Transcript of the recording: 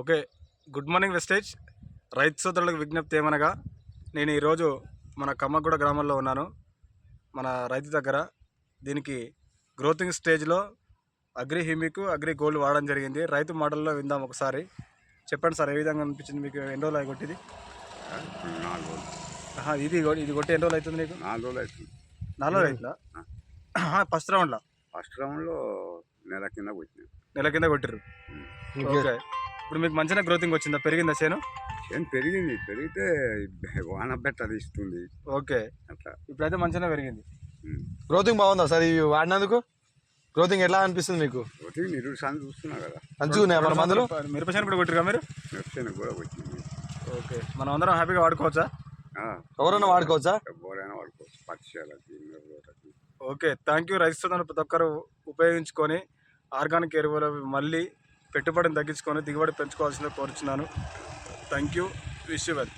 Okay good morning wastage. రైతు సోదరులకు విజ్ఞప్తి ఏమనగా నేను ఈరోజు మన కమ్మగూడ గ్రామంలో ఉన్నాను. మన రైతు దగ్గర దీనికి గ్రోతింగ్ స్టేజ్లో అగ్రి హిమికు అగ్రి గోల్డ్ వాడడం జరిగింది. రైతు మోడల్లో విందాం ఒకసారి. చెప్పండి సార్ ఏ విధంగా అనిపించింది మీకు? ఎన్ని రోజులు కొట్టింది? ఇది ఇది కొట్టి ఎన్ని రోజులు అవుతుంది నీకు నాలుగు రోజులు అవుతుంది. నాలుగు రోజులు అవుతుందా? ఫస్ట్ రౌండ్లో? ఫస్ట్ రౌండ్లో నెల కింద వచ్చినాం నెల కింద కొట్టిర్రు. ఓకే. ఇప్పుడు మీకు మంచిగా గ్రోతింగ్ వచ్చిందా? పెరిగిందా చేను? ఏం పెరిగింది. పెరిగితే వాన బెట్ట ఇస్తుంది. ఓకే. అట్లా. ఇప్పుడైతే మంచిగా పెరిగింది. గ్రోతింగ్ బాగుందా సార్? ఇవి వాడినందుకు? గ్రోతింగ్ ఎట్లా అనిపిస్తుంది మీకు? ఒకటి నిరుడు చూస్తున్నా కదా. మంచిగా మన మందులు? మిరప చేను కూడా కొట్టిరుగా మీరు? నెప్షన్ కూడా వచ్చింది ఓకే. మనం అందరం హ్యాపీగా వాడుకోవచ్చా? ఎవరైనా వాడుకోవచ్చా? ఎవరైనా వాడుకోవచ్చు. పక్షాలకి ఓకే. థ్యాంక్ యూ రైతు సోదరులు ప్రతి ఒక్కరు ఉపయోగించుకొని ఆర్గానిక్ ఎరువులు మళ్ళీ పెట్టుబడిని తగ్గించుకొని దిగుబడి పెంచుకోవాల్సిందే కోరుచున్నాను. Thank you wish you well